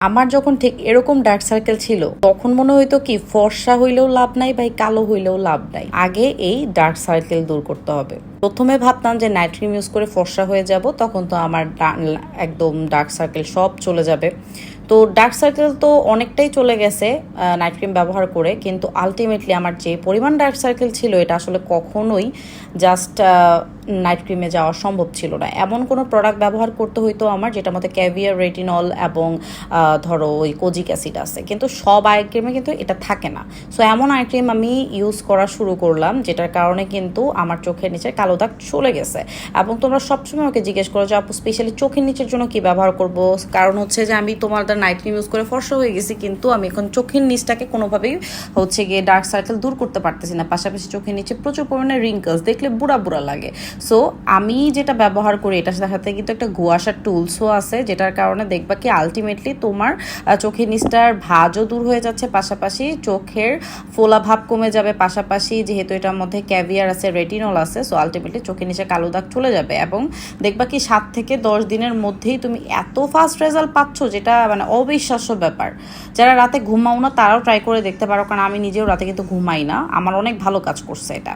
আমার যখন ঠিক এরকম ডার্ক সার্কেল ছিল, তখন মনে হইতো কি, ফর্সা হইলেও লাভ নাই ভাই, কালো হইলেও লাভ নাই। আগে এই ডার্ক সার্কেল দূর করতে হবে। প্রথমে ভাবতাম যে নাইট ক্রিম ইউজ করে ফর্সা হয়ে যাব, তখন তো আমার একদম ডার্ক সার্কেল সব চলে যাবে। তো ডার্ক সার্কেল তো অনেকটাই চলে গেছে নাইট ক্রিম ব্যবহার করে, কিন্তু আলটিমেটলি আমার যে পরিমাণ ডার্ক সার্কেল ছিল, এটা আসলে কখনোই জাস্ট নাইট ক্রিমে যাওয়া সম্ভব ছিল না। এমন কোনো প্রোডাক্ট ব্যবহার করতে হইতো আমার, যেটার মধ্যে ক্যাভিয়ার রেটিনল এবং ধরো ওই কোজিক অ্যাসিড আছে। কিন্তু সব আই ক্রিমে কিন্তু এটা থাকে না। সো এমন আই ক্রিম আমি ইউজ করা শুরু করলাম, যেটার কারণে কিন্তু আমার চোখের নিচে কালো দাগ চলে গেছে। এবং তোমরা সবসময় আমাকে জিজ্ঞেস করো যে, আপু স্পেশালি চোখের নিচের জন্য কি ব্যবহার করব? কারণ হচ্ছে যে, আমি তোমাদের নাইট ক্রিম ইউজ করে ফর্সা হয়ে গেছি, কিন্তু আমি এখন চোখের নিচটাকে কোনোভাবেই হচ্ছে গিয়ে ডার্ক সার্কেল দূর করতে পারতেছি না। পাশাপাশি চোখের নিচে প্রচুর পরিমাণে রিঙ্কলস দেখলে বুড়া বুড়া লাগে। সো আমি যেটা ব্যবহার করি এটার সাথে কিন্তু একটা গুয়াশার টুলসও আছে, যেটার কারণে দেখবা কি আলটিমেটলি তোমার চোখের নিচটার ভাঁজও দূর হয়ে যাচ্ছে। পাশাপাশি চোখের ফোলা ভাব কমে যাবে। পাশাপাশি যেহেতু এটার মধ্যে ক্যাভিয়ার আছে রেটিনল আছে সো আলটিমেটলি চোখের নিচে কালো দাগ চলে যাবে এবং দেখবা কি সাত থেকে দশ দিনের মধ্যেই তুমি এত ফাস্ট রেজাল্ট পাচ্ছ যেটা মানে অবিশ্বাস্য ব্যাপার। যারা রাতে ঘুমাও না, তারাও ট্রাই করে দেখতে পারো, কারণ আমি নিজেও রাতে কিন্তু ঘুমাই না। আমার অনেক ভালো কাজ করছে এটা।